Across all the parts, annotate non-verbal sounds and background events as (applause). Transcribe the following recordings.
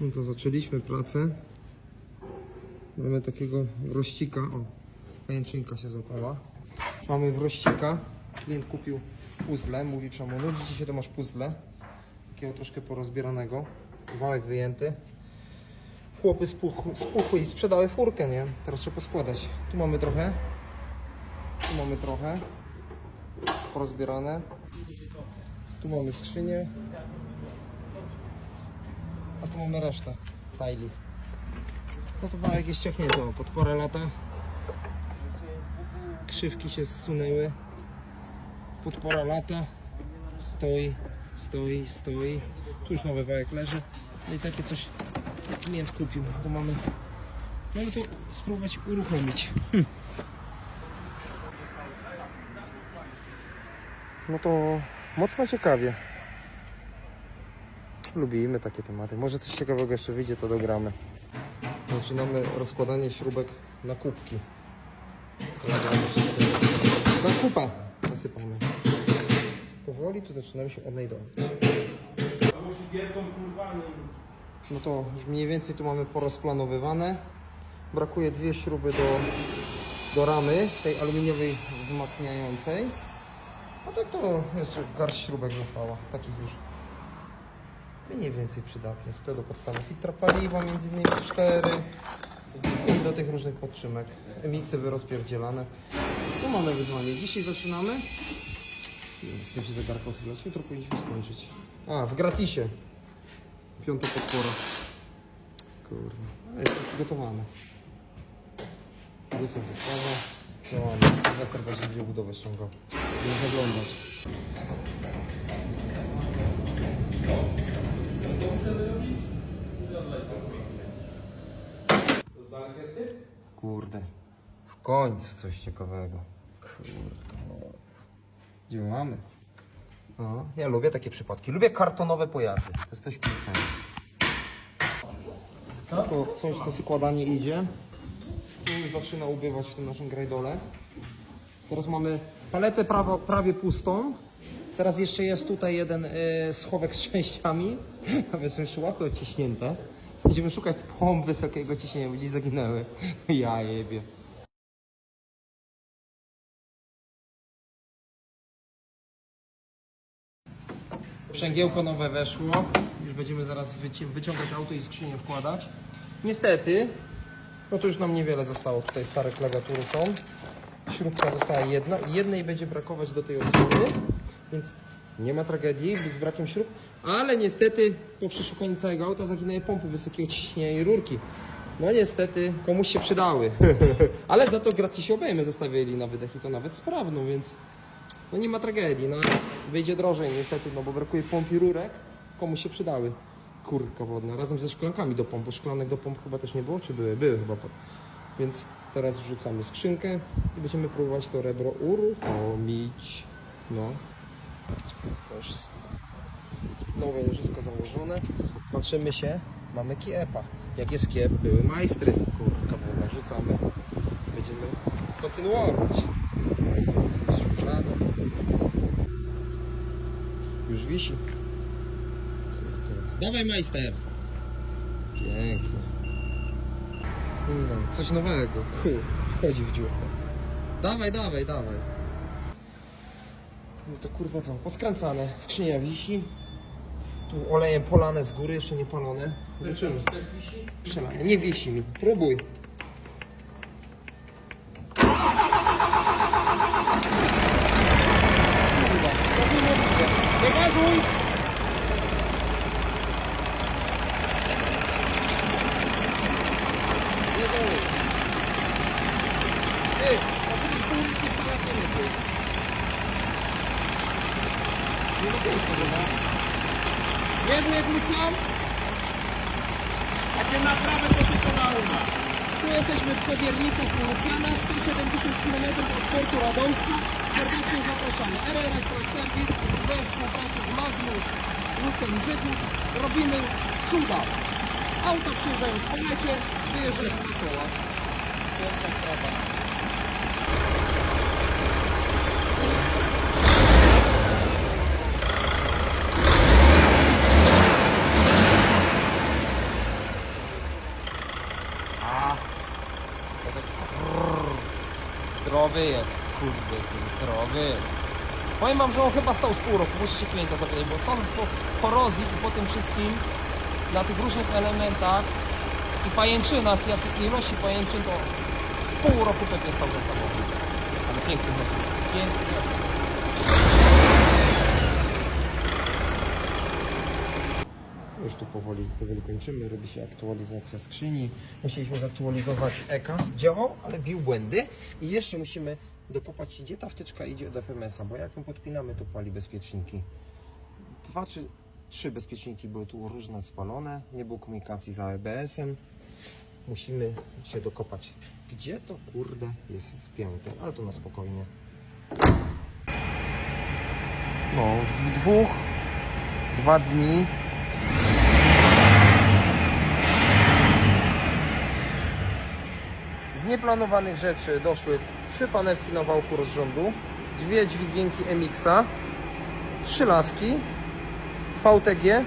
No to zaczęliśmy pracę. Mamy takiego wrościka. O, pajęczynka się złapała. Mamy wrościka. Klient kupił puzzle. Mówi Przemo, nudzi ci się, to masz puzzle. Takiego troszkę porozbieranego. Wałek wyjęty. Chłopy spuchły i sprzedały furkę, nie? Teraz trzeba poskładać. Tu mamy trochę. Tu mamy trochę. Porozbierane. Tu mamy skrzynię. Tu mamy resztę tajli. No to wałek jest ciachnięty, o, podpora lata. Krzywki się zsunęły. Podpora lata. Stoi, stoi, stoi. Tu już nowy wałek leży. No i takie coś klient kupił. To mamy, mamy to spróbować uruchomić. Hm. No to mocno ciekawie. Lubimy takie tematy. Może coś ciekawego jeszcze wyjdzie, to dogramy. Zaczynamy rozkładanie śrubek na kubki. Na kupę nasypamy. Powoli tu zaczynamy się odnajdować. No to już mniej więcej tu mamy porozplanowywane. Brakuje dwie śruby do, do ramy, tej aluminiowej wzmacniającej. A tak to jeszcze garść śrubek została, takich już mniej więcej przydatnych. To do podstawy filtra paliwa, między innymi 4 i do tych różnych podtrzymek. Miksy wyrozpierdzielane. Tu mamy wyzwanie. Dzisiaj zaczynamy. Chcę się zegarka chwilę. Jutro powinniśmy skończyć. A, w gratisie. Piąta podpora. Kurde, ale jestem przygotowany. Lucek zestawa. Działamy. Sylwester będzie będzie budowę ściągał. Nie zaglądać. Kurde. W końcu coś ciekawego. Kurde. no. Działamy. No, ja lubię takie przypadki. Lubię kartonowe pojazdy. To jest coś pięknego. To coś to składanie idzie. Tu już zaczyna ubywać w tym naszym grajdole. Teraz mamy paletę prawo, prawie pustą. Teraz jeszcze jest tutaj jeden e, schowek z częściami. (laughs) Nawet są łapy odciśnięte. Będziemy szukać pomp wysokiego ciśnienia, bo gdzieś zaginęły. (laughs) Ja jebie. Przęgiełko nowe weszło. Już będziemy zaraz wyci- wyciągać auto i skrzynię wkładać. Niestety, no to już nam niewiele zostało. Tutaj stare klawiatury są. Śrubka została jedna. Jednej będzie brakować do tej osłony, więc nie ma tragedii z brakiem śrub. Ale niestety po przeszukaniu całego auta zaginęły pompy wysokiego ciśnienia i rurki. No niestety komuś się przydały. (laughs) Ale za to gratis obejmy zostawili na wydech i to nawet sprawną, więc no nie ma tragedii, no wyjdzie drożej niestety, no bo brakuje pomp i rurek, komu się przydały. Kurka wodna, razem ze szklankami do pomp, bo szklanek do pomp chyba też nie było, czy były? Były chyba. Więc teraz wrzucamy skrzynkę i będziemy próbować to rebro uruchomić. No. Jest nowe łożysko założone. Patrzymy się, mamy kiepa. Jak jest kiep, były majstry. Kurka wodna, rzucamy. Będziemy kontynuować. Pracy. Już wisi. Dawaj majster. Pięknie. No, coś nowego. Kur, chodzi w dziurkę. Dawaj, dawaj, dawaj. No to kurwa co, poskręcane. Skrzynia wisi. Tu olejem polane z góry, jeszcze nie palone. Zobaczymy. Przelane. Nie wisi mi. Próbuj. Nie gazuj! Nie gazuj. Ty, a ty z tyłu nie pojawienie, ty. Nie mogę już tego, no. Nie Lucjan? Takie naprawy to tylko na umach. Tu jesteśmy w Kowiernicy w Lucjana, 170 km od portu Radomska. Serdecznie zapraszamy. RRS Road Service we współpracy z Magnus, Lucem Żydów robimy cuda. Auta przyjeżdżają w palecie, wyjeżdżają na koła. Piękna sprawa. Zdrowy jest, kurde, zdrowy. Powiem wam, że on chyba stał z pół roku, muszę się klienta zapytać, bo sąd po korozji i po tym wszystkim na tych różnych elementach i pajęczynach, i ilości pajęczyn, to z pół roku pewnie stał ten samochód. Ale piękny motor, piękny. Już tu powoli, powoli kończymy, robi się aktualizacja skrzyni. Musieliśmy zaktualizować EKAS, działał, ale bił błędy i jeszcze musimy dokopać, gdzie ta wtyczka idzie od FMS-a, bo jak ją podpinamy, to pali bezpieczniki. Dwa czy trzy bezpieczniki były tu różne spalone, nie było komunikacji z ABS-em. Musimy się dokopać, gdzie to kurde jest wpięte, ale to na spokojnie. No, w dwóch, dwa dni Z nieplanowanych rzeczy doszły trzy panewki na wałku rozrządu, dwie dźwigienki MX-a, trzy laski, VTG,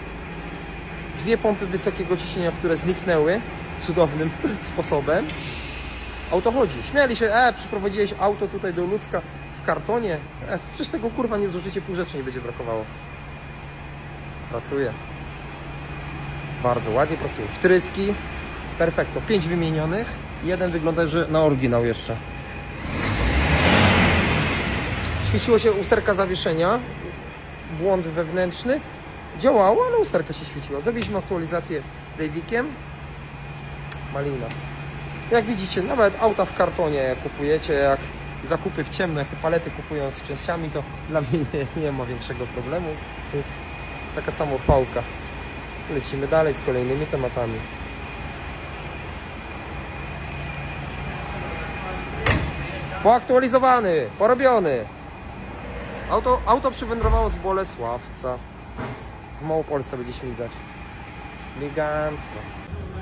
dwie pompy wysokiego ciśnienia, które zniknęły cudownym (laughs) sposobem. Auto chodzi. Śmiali się, e, przyprowadziłeś auto tutaj do Ludzka w kartonie. E, przecież tego kurwa nie zużycie, pół rzeczy nie będzie brakowało. Pracuje. Bardzo ładnie pracuje. Wtryski, perfekto. Pięć wymienionych. Jeden wygląda, że na oryginał jeszcze. Świeciło się usterka zawieszenia. Błąd wewnętrzny. Działało, ale usterka się świeciła. Zrobiliśmy aktualizację Davikiem. Malina. Jak widzicie, nawet auta w kartonie kupujecie, jak zakupy w ciemno, jak te palety kupują z częściami, to dla mnie nie, (laughs) nie ma większego problemu. Jest taka samopałka. Lecimy dalej z kolejnymi tematami. Poaktualizowany, porobiony. Auto, auto przywędrowało z Bolesławca. W Małopolsce będzie śmigać. Elegancko.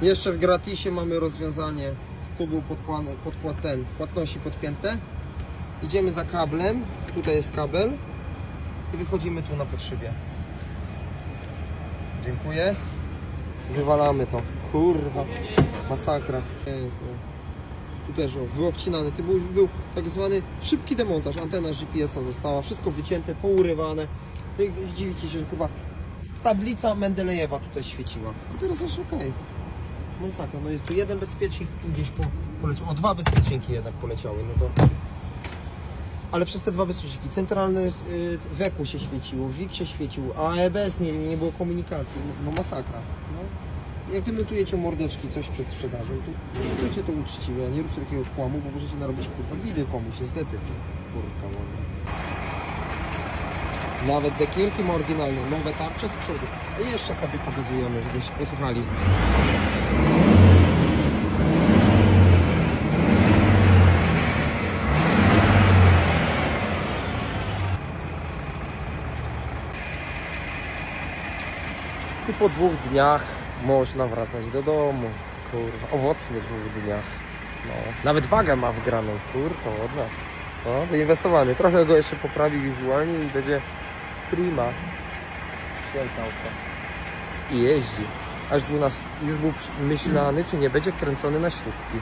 Jeszcze w gratisie mamy rozwiązanie. Tu był podkład, podkład ten, płatności podpięte. Idziemy za kablem. Tutaj jest kabel. I wychodzimy tu na podszybie. Dziękuję. Wywalamy to. Kurwa. Masakra. No. Tu też o, wyobcinane. To był, był tak zwany szybki demontaż. Antena GPS-a została. Wszystko wycięte, pourywane. No i dziwicie się, że kurwa tablica Mendelejewa tutaj świeciła. A teraz już okej. Masakra. No jest tu jeden bezpiecznik tu gdzieś po, poleciał. O, dwa bezpieczniki jednak poleciały. No to ale przez te dwa bezpieczniki centralne y, weku się świeciło, WIG się świecił, a EBS nie, nie było komunikacji, no, no masakra. No. Jak demontujecie mordeczki, coś przed sprzedażą, to montujcie to uczciwie, a nie róbcie takiego kłamu, bo możecie narobić kurwa widy komuś, niestety. Kurka ładna. Nawet dekierki ma oryginalne, nowe tarcze z przodu. I jeszcze sobie pokazujemy, żebyście posłuchali. Po dwóch dniach można wracać do domu. Kurwa, owocnych dwóch dniach. No. Nawet wagę ma wgraną, kurka ładna. No, wyinwestowany. Trochę go jeszcze poprawi wizualnie i będzie prima. Wielka. I jeździ. Aż był nas, już był myślany, czy nie będzie kręcony na śrubki.